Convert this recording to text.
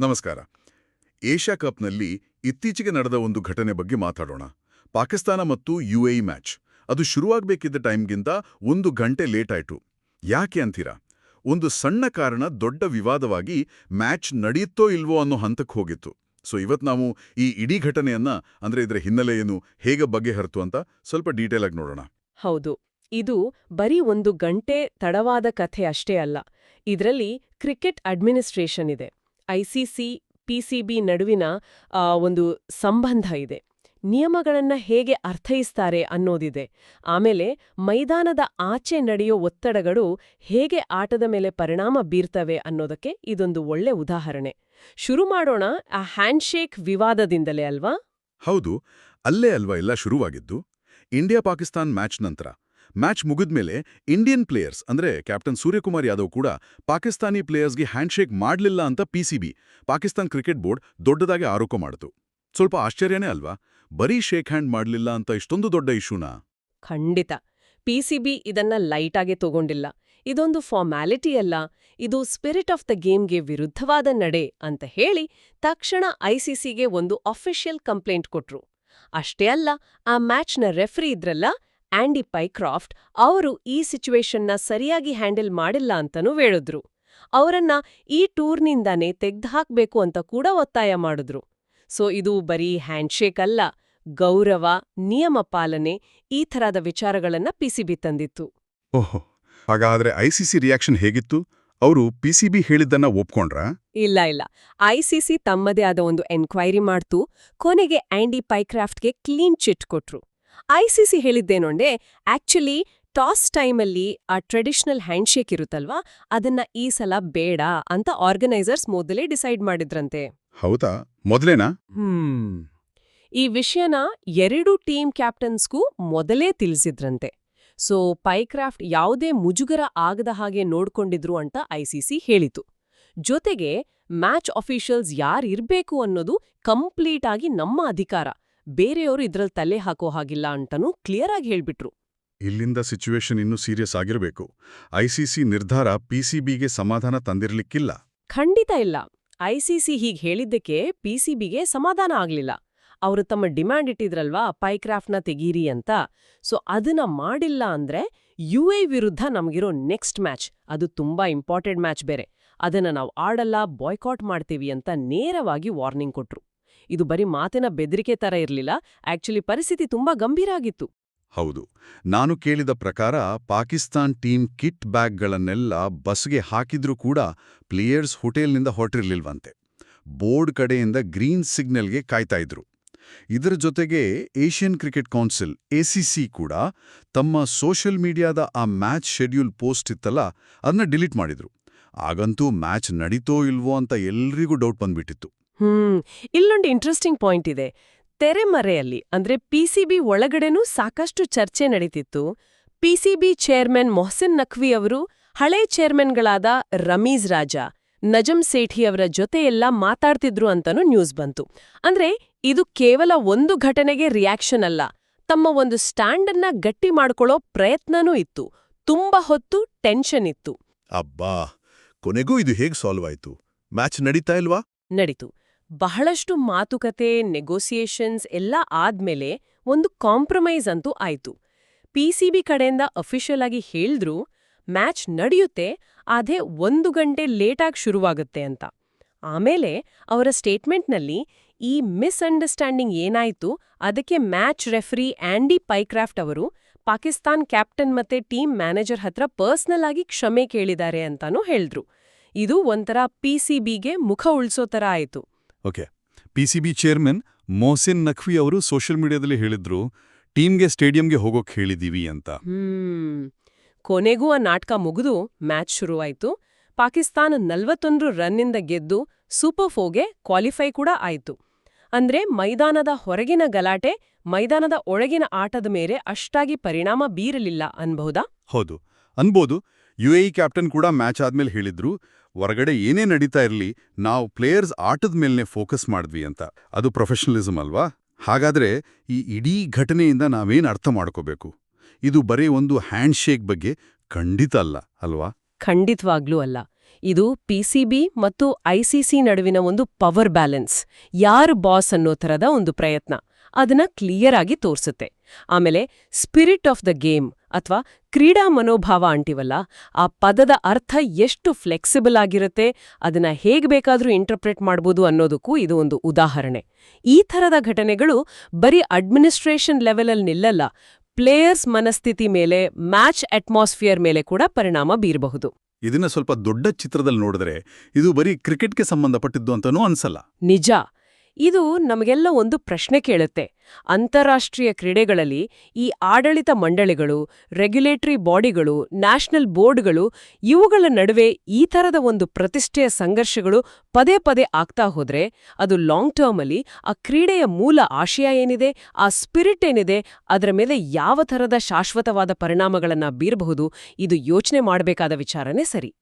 ನಮಸ್ಕಾರ. ಏಷ್ಯಾ ಕಪ್ನಲ್ಲಿ ಇತ್ತೀಚೆಗೆ ನಡೆದ ಒಂದು ಘಟನೆ ಬಗ್ಗೆ ಮಾತಾಡೋಣ. ಪಾಕಿಸ್ತಾನ ಮತ್ತು ಯು ಎ ಮ್ಯಾಚ್. ಅದು ಶುರುವಾಗಬೇಕಿದ್ದ ಟೈಮ್ಗಿಂತ ಒಂದು ಗಂಟೆ ಲೇಟ್ ಆಯ್ತು ಯಾಕೆ ಅಂತೀರಾ? ಒಂದು ಸಣ್ಣ ಕಾರಣ ದೊಡ್ಡ ವಿವಾದವಾಗಿ ಮ್ಯಾಚ್ ನಡೆಯುತ್ತೋ ಇಲ್ವೋ ಅನ್ನೋ ಹಂತಕ್ಕೆ ಹೋಗಿತ್ತು. ಸೊ ಇವತ್ತು ನಾವು ಈ ಇಡೀ ಘಟನೆಯನ್ನ, ಅಂದ್ರೆ ಇದರ ಹಿನ್ನೆಲೆ ಹೇಗೆ ಬಗೆಹರಿತು ಅಂತ ಸ್ವಲ್ಪ ಡೀಟೇಲ್ ಆಗಿ ನೋಡೋಣ. ಹೌದು. ಇದು ಬರೀ ಒಂದು ಗಂಟೆ ತಡವಾದ ಕಥೆ ಅಷ್ಟೇ ಅಲ್ಲ. ಇದರಲ್ಲಿ ಕ್ರಿಕೆಟ್ ಅಡ್ಮಿನಿಸ್ಟ್ರೇಷನ್ ಇದೆ. ಐಸಿಸಿ ಪಿಸಿಬಿ ನಡುವಿನ ಒಂದು ಸಂಬಂಧ ಇದೆ. ನಿಯಮಗಳನ್ನು ಹೇಗೆ ಅರ್ಥೈಸ್ತಾರೆ ಅನ್ನೋದಿದೆ. ಆಮೇಲೆ ಮೈದಾನದ ಆಚೆ ನಡೆಯೋ ಒತ್ತಡಗಳು ಹೇಗೆ ಆಟದ ಮೇಲೆ ಪರಿಣಾಮ ಬೀರ್ತವೆ ಅನ್ನೋದಕ್ಕೆ ಇದೊಂದು ಒಳ್ಳೆ ಉದಾಹರಣೆ. ಶುರು ಮಾಡೋಣ ಆ ಹ್ಯಾಂಡ್ಶೇಕ್ ವಿವಾದದಿಂದಲೇ ಅಲ್ವಾ? ಹೌದು, ಅಲ್ಲೇ ಅಲ್ವಾ ಎಲ್ಲ ಶುರುವಾಗಿದ್ದು? ಇಂಡಿಯಾ ಪಾಕಿಸ್ತಾನ್ ಮ್ಯಾಚ್ ನಂತರ ಮ್ಯಾಚ್ ಮುಗಿದ್ಮೇಲೆ ಇಂಡಿಯನ್ ಪ್ಲೇಯರ್ಸ್, ಅಂದ್ರೆ ಕ್ಯಾಪ್ಟನ್ ಸೂರ್ಯಕುಮಾರ್ ಯಾದವ್ ಕೂಡ ಪಾಕಿಸ್ತಾನಿ ಪ್ಲೇಯರ್ಸ್ಗೆ ಹ್ಯಾಂಡ್ಶೇಕ್ ಮಾಡಲಿಲ್ಲ ಅಂತ ಪಿಸಿಬಿ ಪಾಕಿಸ್ತಾನ್ ಕ್ರಿಕೆಟ್ ಬೋರ್ಡ್ ದೊಡ್ಡದಾಗಿ ಆರೋಪ ಮಾಡಿತು. ಸ್ವಲ್ಪ ಆಶ್ಚರ್ಯನೇ ಅಲ್ವಾ? ಬರೀ ಶೇಕ್ ಹ್ಯಾಂಡ್ ಮಾಡಲಿಲ್ಲ ಅಂತ ಇಷ್ಟೊಂದು ದೊಡ್ಡ ಇಶ್ಯೂನಾ? ಖಂಡಿತ. ಪಿಸಿಬಿ ಇದನ್ನ ಲೈಟಾಗೆ ತಗೊಂಡಿಲ್ಲ. ಇದೊಂದು ಫಾರ್ಮ್ಯಾಲಿಟಿ ಅಲ್ಲ. ಇದು ಸ್ಪಿರಿಟ್ ಆಫ್ ದ ಗೇಮ್ಗೆ ವಿರುದ್ಧವಾದ ನಡೆ ಅಂತ ಹೇಳಿ ತಕ್ಷಣ ಐಸಿಸಿಗೆ ಒಂದು ಅಫಿಷಿಯಲ್ ಕಂಪ್ಲೇಂಟ್ ಕೊಟ್ರು. ಅಷ್ಟೇ ಅಲ್ಲ, ಆ ಮ್ಯಾಚ್ನ ರೆಫ್ರಿ ಇದ್ರಲ್ಲ ಆಂಡಿ ಪೈಕ್ರಾಫ್ಟ್ ಅವರು ಈ ಸಿಚುವೇಶನ್ನ ಸರಿಯಾಗಿ ಹ್ಯಾಂಡಲ್ ಮಾಡಿಲ್ಲ ಅಂತನೂ ಹೇಳಿದ್ರು. ಅವರನ್ನ ಈ ಟೂರ್ನಿಂದಾನೇ ತೆಗ್ದುಹಾಕ್ಬೇಕು ಅಂತ ಕೂಡ ಒತ್ತಾಯ ಮಾಡಿದ್ರು. ಸೊ ಇದು ಬರೀ ಹ್ಯಾಂಡ್ಶೇಕ್ ಅಲ್ಲ ಗೌರವ ನಿಯಮ ಪಾಲನೆ ಈ ಥರದ ವಿಚಾರಗಳನ್ನ ಪಿಸಿಬಿ ತಂದಿತ್ತು. ಓಹೋ ಹಾಗಾದ್ರೆ ಐಸಿಸಿ ರಿಯಾಕ್ಷನ್ ಹೇಗಿತ್ತು? ಅವರು ಪಿಸಿಬಿ ಹೇಳಿದ್ದನ್ನ ಒಪ್ಕೊಂಡ್ರ? ಇಲ್ಲ ಇಲ್ಲ. ಐಸಿಸಿ ತಮ್ಮದೇ ಆದ ಒಂದು ಎನ್ಕ್ವೈರಿ ಮಾಡ್ತು ಕೊನೆಗೆ ಆಂಡಿ ಪೈಕ್ರಾಫ್ಟ್ಗೆ ಕ್ಲೀನ್ ಚಿಟ್ ಕೊಟ್ರು. ಐಸಿಸಿ ಹೇಳಿದ್ದೇನೊಂಡೆ ಆಕ್ಚುಲಿ ಟಾಸ್ ಟೈಮಲ್ಲಿ ಆ ಟ್ರೆಡಿಷನಲ್ ಹ್ಯಾಂಡ್ಶೇಕ್ ಇರುತ್ತಲ್ವಾ? ಅದನ್ನ ಈ ಸಲ ಬೇಡ ಅಂತ ಆರ್ಗನೈಸರ್ಸ್ ಮೊದಲೇ ಡಿಸೈಡ್ ಮಾಡಿದ್ರಂತೆ. ಹೌದಾ? ಮೊದಲೇನಾ? ಹ್ಮ್. ಈ ವಿಷಯನ ಎರಡು ಟೀಮ್ ಕ್ಯಾಪ್ಟನ್ಸ್ಗೂ ಮೊದಲೇ ತಿಳಿಸಿದ್ರಂತೆ. ಸೊ ಪೈಕ್ರಾಫ್ಟ್ ಯಾವುದೇ ಮುಜುಗರ ಆಗದ ಹಾಗೆ ನೋಡ್ಕೊಂಡಿದ್ರು ಅಂತ ಐಸಿಸಿ ಹೇಳಿತು. ಜೊತೆಗೆ ಮ್ಯಾಚ್ ಅಫಿಷಿಯಲ್ಸ್ ಯಾರಿರ್ಬೇಕು ಅನ್ನೋದು ಕಂಪ್ಲೀಟ್ ಆಗಿ ನಮ್ಮ ಅಧಿಕಾರ. ಬೇರೆಯವರು ಇದ್ರಲ್ಲಿ ತಲೆ ಹಾಕೋ ಹಾಗಿಲ್ಲ ಅಂತನೂ ಕ್ಲಿಯರ್ ಆಗಿ ಹೇಳ್ಬಿಟ್ರು. ಇಲ್ಲಿಂದ ಸಿಚುವೇಶನ್ ಇನ್ನೂ ಸೀರಿಯಸ್ ಆಗಿರಬೇಕು. ಐಸಿಸಿ ನಿರ್ಧಾರ ಪಿಸಿಬಿಗೆ ಸಮಾಧಾನ ತಂದಿರಲಿಕ್ಕಿಲ್ಲ. ಖಂಡಿತ ಇಲ್ಲ. ಐಸಿಸಿ ಹೀಗೆ ಹೇಳಿದ್ದಕ್ಕೆ ಪಿಸಿಬಿಗೆ ಸಮಾಧಾನ ಆಗಲಿಲ್ಲ. ಅವರು ತಮ್ಮ ಡಿಮ್ಯಾಂಡ್ ಇಟ್ಟಿದ್ರಲ್ವಾ ಪೈಕ್ರಾಫ್ಟ್ನ ತೆಗೀರಿ ಅಂತ. ಸೊ ಅದನ್ನ ಮಾಡಿಲ್ಲ ಅಂದ್ರೆ ಯು ಎ ವಿರುದ್ಧ ನಮಗಿರೋ ನೆಕ್ಸ್ಟ್ ಮ್ಯಾಚ್ ಅದು ತುಂಬಾ ಇಂಪಾರ್ಟೆಂಟ್ ಮ್ಯಾಚ್ ಬೇರೆ. ಅದನ್ನ ನಾವು ಆಡಲ್ಲ ಬಾಯ್ಕಾಟ್ ಮಾಡ್ತೀವಿ ಅಂತ ನೇರವಾಗಿ ವಾರ್ನಿಂಗ್ ಕೊಟ್ರು. ಇದು ಬರೀ ಮಾತಿನ ಬೆದರಿಕೆ ತರ ಇರಲಿಲ್ಲ. ಆಕ್ಚುಲಿ ಪರಿಸ್ಥಿತಿ ತುಂಬಾ ಗಂಭೀರ ಆಗಿತ್ತು. ಹೌದು. ನಾನು ಕೇಳಿದ ಪ್ರಕಾರ ಪಾಕಿಸ್ತಾನ್ ಟೀಮ್ ಕಿಟ್ ಬ್ಯಾಗ್ಗಳನ್ನೆಲ್ಲ ಬಸ್ಗೆ ಹಾಕಿದ್ರೂ ಕೂಡ ಪ್ಲೇಯರ್ಸ್ ಹೋಟೆಲ್ನಿಂದ ಹೊರಟಿರ್ಲಿಲ್ವಂತೆ. ಬೋರ್ಡ್ ಕಡೆಯಿಂದ ಗ್ರೀನ್ ಸಿಗ್ನಲ್ಗೆ ಕಾಯ್ತಾ ಇದ್ರು. ಇದರ ಜೊತೆಗೆ ಏಷ್ಯನ್ ಕ್ರಿಕೆಟ್ ಕೌನ್ಸಿಲ್ ಎಸಿಸಿ ಕೂಡ ತಮ್ಮ ಸೋಷಿಯಲ್ ಮೀಡಿಯಾದ ಆ ಮ್ಯಾಚ್ ಶೆಡ್ಯೂಲ್ ಪೋಸ್ಟ್ ಇತ್ತಲ್ಲ ಅದನ್ನ ಡಿಲೀಟ್ ಮಾಡಿದ್ರು. ಆಗಂತೂ ಮ್ಯಾಚ್ ನಡೀತೋ ಇಲ್ವೋ ಅಂತ ಎಲ್ರಿಗೂ ಡೌಟ್ ಬಂದ್ಬಿಟ್ಟಿತ್ತು. ಹ್ಮ್ ಇಲ್ಲೊಂದು ಇಂಟ್ರೆಸ್ಟಿಂಗ್ ಪಾಯಿಂಟ್ ಇದೆ. ತೆರೆಮರೆಯಲ್ಲಿ ಅಂದ್ರೆ ಪಿಸಿಬಿ ಒಳಗಡೆನೂ ಸಾಕಷ್ಟು ಚರ್ಚೆ ನಡೀತಿತ್ತು. ಪಿಸಿಬಿ ಚೇರ್ಮನ್ ಮೊಹಸಿನ್ ನಖ್ವಿ ಅವರು ಹಳೆ ಚೇರ್ಮನ್ಗಳಾದ ರಮೀಜ್ ರಾಜಾ ನಜಂ ಸೇಠಿ ಅವರ ಜೊತೆಯೆಲ್ಲ ಮಾತಾಡ್ತಿದ್ರು ಅಂತನೂ ನ್ಯೂಸ್ ಬಂತು. ಅಂದ್ರೆ ಇದು ಕೇವಲ ಒಂದು ಘಟನೆಗೆ ರಿಯಾಕ್ಷನ್ ಅಲ್ಲ ತಮ್ಮ ಒಂದು ಸ್ಟ್ಯಾಂಡನ್ನ ಗಟ್ಟಿ ಮಾಡ್ಕೊಳ್ಳೋ ಪ್ರಯತ್ನನೂ ಇತ್ತು. ತುಂಬಾ ಹೊತ್ತು ಟೆನ್ಷನ್ ಇತ್ತು. ಅಬ್ಬಾ ಕೊನೆಗೂ ಇದು ಹೇಗ್ ಸಾಲ್ವ್ ಆಯ್ತು? ಮ್ಯಾಚ್ ನಡೀತಾ ಇಲ್ವಾ? ನಡೀತು. ಬಹಳಷ್ಟು ಮಾತುಕತೆ ನೆಗೋಸಿಯೇಷನ್ಸ್ ಎಲ್ಲ ಆದ್ಮೇಲೆ ಒಂದು ಕಾಂಪ್ರಮೈಸ್ ಅಂತೂ ಆಯ್ತು. ಪಿಸಿಬಿ ಕಡೆಯಿಂದ ಅಫಿಷಿಯಲ್ ಆಗಿ ಹೇಳಿದ್ರು ಮ್ಯಾಚ್ ನಡೆಯುತ್ತೆ ಅದೇ ಒಂದು ಗಂಟೆ ಲೇಟಾಗಿ ಶುರುವಾಗುತ್ತೆ ಅಂತ. ಆಮೇಲೆ ಅವರ ಸ್ಟೇಟ್ಮೆಂಟ್ನಲ್ಲಿ ಈ ಮಿಸ್ಅಂಡರ್ಸ್ಟ್ಯಾಂಡಿಂಗ್ ಏನಾಯ್ತು, ಅದಕ್ಕೆ ಮ್ಯಾಚ್ ರೆಫರಿ ಆ್ಯಂಡಿ ಪೈಕ್ರಾಫ್ಟ್ ಅವರು ಪಾಕಿಸ್ತಾನ್ ಕ್ಯಾಪ್ಟನ್ ಮತ್ತೆ ಟೀಮ್ ಮ್ಯಾನೇಜರ್ ಹತ್ರ ಪರ್ಸ್ನಲ್ ಆಗಿ ಕ್ಷಮೆ ಕೇಳಿದ್ದಾರೆ ಅಂತಾನೂ ಹೇಳಿದ್ರು. ಇದು ಒಂಥರ ಪಿಸಿಬಿಗೆ ಮುಖ ಉಳ್ಸೋ ಥರ ಆಯ್ತು. Okay. P C B chairman Mohsin Naqvi ಅವರು ಸೋಷಿಯಲ್ ಮೀಡಿಯಾದಲ್ಲಿ ಹೇಳಿದ್ರು ಟೀಮ್ಗೆ ಸ್ಟೇಡಿಯಂಗೆ ಹೋಗೋಕೆ ಹೇಳಿದೀವಿ ಅಂತ. ಕೊನೆಗೂ ಆ ನಾಟಕ ಮುಗಿದು ಮ್ಯಾಚ್ ಶುರುವಾಯಿತು. ಪಾಕಿಸ್ತಾನ ನಲ್ವತ್ತೊಂದು ರನ್ನಿಂದ ಗೆದ್ದು ಸೂಪರ್ ಫೋಗೆ ಕ್ವಾಲಿಫೈ ಕೂಡ ಆಯಿತು. ಅಂದ್ರೆ ಮೈದಾನದ ಹೊರಗಿನ ಗಲಾಟೆ ಮೈದಾನದ ಒಳಗಿನ ಆಟದ ಮೇಲೆ ಅಷ್ಟಾಗಿ ಪರಿಣಾಮ ಬೀರಲಿಲ್ಲ ಅನ್ಬಹುದಾ? ಹೌದು. ಅನ್ಬೋದು ಯು ಎ ಕ್ಯಾಪ್ಟನ್ ಕೂಡ ಮ್ಯಾಚ್ ಆದ್ಮೇಲೆ ಹೇಳಿದ್ರು ಹೊರಗಡೆ ಏನೇ ನಡೀತಾ ಇರಲಿ, ನಾವು ಪ್ಲೇಯರ್ಸ್ ಆಟದ ಮೇಲೆ ಫೋಕಸ್ ಮಾಡಿದ್ವಿ ಅಂತ. ಅದು ಪ್ರೊಫೆಷನಲಿಸಮ್ ಅಲ್ವಾ? ಹಾಗಾದ್ರೆ ಈ ಇಡೀ ಘಟನೆಯಿಂದ ನಾವೇನ್ ಅರ್ಥ ಮಾಡ್ಕೋಬೇಕು? ಇದು ಬರೀ ಒಂದು ಹ್ಯಾಂಡ್ಶೇಕ್ ಬಗ್ಗೆ ಖಂಡಿತ ಅಲ್ಲ, ಅಲ್ವಾ? ಖಂಡಿತವಾಗ್ಲೂ ಅಲ್ಲ. ಇದು ಪಿಸಿಬಿ ಮತ್ತು ಐಸಿಸಿ ನಡುವಿನ ಒಂದು ಪವರ್ ಬ್ಯಾಲೆನ್ಸ್ ಯಾರು ಬಾಸ್ ಅನ್ನೋ ಥರದ ಒಂದು ಪ್ರಯತ್ನ. ಅದನ್ನ ಕ್ಲಿಯರ್ ಆಗಿ ತೋರಿಸುತ್ತೆ. ಆಮೇಲೆ ಸ್ಪಿರಿಟ್ ಆಫ್ ದ ಗೇಮ್ ಅಥವಾ ಕ್ರೀಡಾ ಮನೋಭಾವ ಅಂಟಿವಲ್ಲ ಆ ಪದದ ಅರ್ಥ ಎಷ್ಟು ಫ್ಲೆಕ್ಸಿಬಲ್ ಆಗಿರುತ್ತೆ ಅದನ್ನ ಹೇಗೆ ಬೇಕಾದರೂ ಇಂಟರ್ಪ್ರೆಟ್ ಮಾಡ್ಬೋದು ಅನ್ನೋದಕ್ಕೂ ಇದು ಒಂದು ಉದಾಹರಣೆ. ಈ ಥರದ ಘಟನೆಗಳು ಬರೀ ಅಡ್ಮಿನಿಸ್ಟ್ರೇಷನ್ ಲೆವೆಲಲ್ಲಿ ನಿಲ್ಲಲ್ಲ ಪ್ಲೇಯರ್ಸ್ ಮನಸ್ಥಿತಿ ಮೇಲೆ ಮ್ಯಾಚ್ ಅಟ್ಮಾಸ್ಫಿಯರ್ ಮೇಲೆ ಕೂಡ ಪರಿಣಾಮ ಬೀರಬಹುದು. ಇದನ್ನ ಸ್ವಲ್ಪ ದೊಡ್ಡ ಚಿತ್ರದಲ್ಲಿ ನೋಡಿದ್ರೆ ಇದು ಬರೀ ಕ್ರಿಕೆಟ್ಗೆ ಸಂಬಂಧಪಟ್ಟಿದ್ದು ಅಂತನೂ ಅನ್ಸಲ್ಲ. ನಿಜ. ಇದು ನಮಗೆಲ್ಲ ಒಂದು ಪ್ರಶ್ನೆ ಕೇಳುತ್ತೆ. ಅಂತಾರಾಷ್ಟ್ರೀಯ ಕ್ರೀಡೆಗಳಲ್ಲಿ ಈ ಆಡಳಿತ ಮಂಡಳಿಗಳು, ರೆಗ್ಯುಲೇಟರಿ ಬಾಡಿಗಳು, ನ್ಯಾಷನಲ್ ಬೋರ್ಡ್ಗಳು ಇವುಗಳ ನಡುವೆ ಈ ಥರದ ಒಂದು ಪ್ರತಿಷ್ಠೆಯ ಸಂಘರ್ಷಗಳು ಪದೇ ಪದೇ ಆಗ್ತಾ ಹೋದ್ರೆ ಅದು ಲಾಂಗ್ ಟರ್ಮಲ್ಲಿ ಆ ಕ್ರೀಡೆಯ ಮೂಲ ಆಶಯ ಏನಿದೆ, ಆ ಸ್ಪಿರಿಟ್ ಏನಿದೆ, ಅದರ ಮೇಲೆ ಯಾವ ಥರದ ಶಾಶ್ವತವಾದ ಪರಿಣಾಮಗಳನ್ನು ಬೀರಬಹುದು, ಇದು ಯೋಚನೆ ಮಾಡಬೇಕಾದ ವಿಚಾರನೇ ಸರಿ.